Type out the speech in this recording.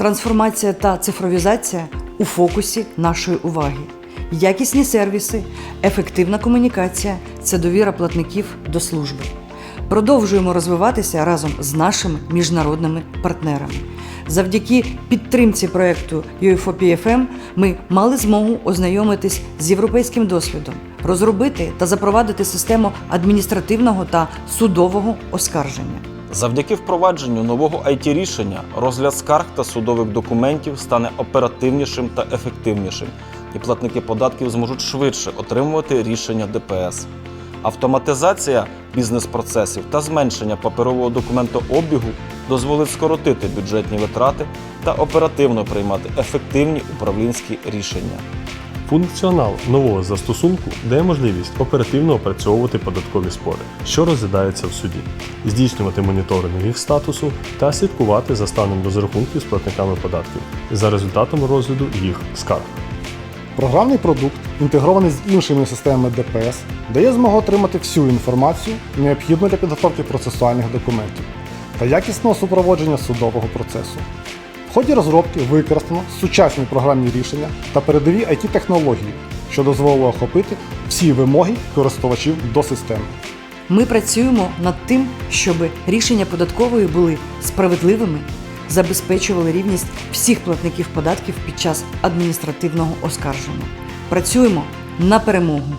Трансформація та цифровізація у фокусі нашої уваги. Якісні сервіси, ефективна комунікація це довіра платників до служби. Продовжуємо розвиватися разом з нашими міжнародними партнерами. Завдяки підтримці проєкту UFOPFM ми мали змогу ознайомитись з європейським досвідом, розробити та запровадити систему адміністративного та судового оскарження. Завдяки впровадженню нового it рішення розгляд скарг та судових документів стане оперативнішим та ефективнішим, і платники податків зможуть швидше отримувати рішення ДПС. Автоматизація бізнес-процесів та зменшення паперового документообігу дозволить скоротити бюджетні витрати та оперативно приймати ефективні управлінські рішення. Функціонал нового застосунку дає можливість оперативно опрацьовувати податкові спори, що розглядаються в суді, здійснювати моніторинг їх статусу та слідкувати за станом розрахунків з платниками податків за результатом розгляду їх скарг. Програмний продукт, інтегрований з іншими системами ДПС, дає змогу отримати всю інформацію, необхідну для підготовки процесуальних документів та якісного супроводження судового процесу. В ході розробки використано сучасні програмні рішення та передові IT-технології, що дозволило охопити всі вимоги користувачів до системи. Ми працюємо над тим, щоб рішення податкової були справедливими, забезпечували рівність всіх платників податків під час адміністративного оскарження. Працюємо на перемогу.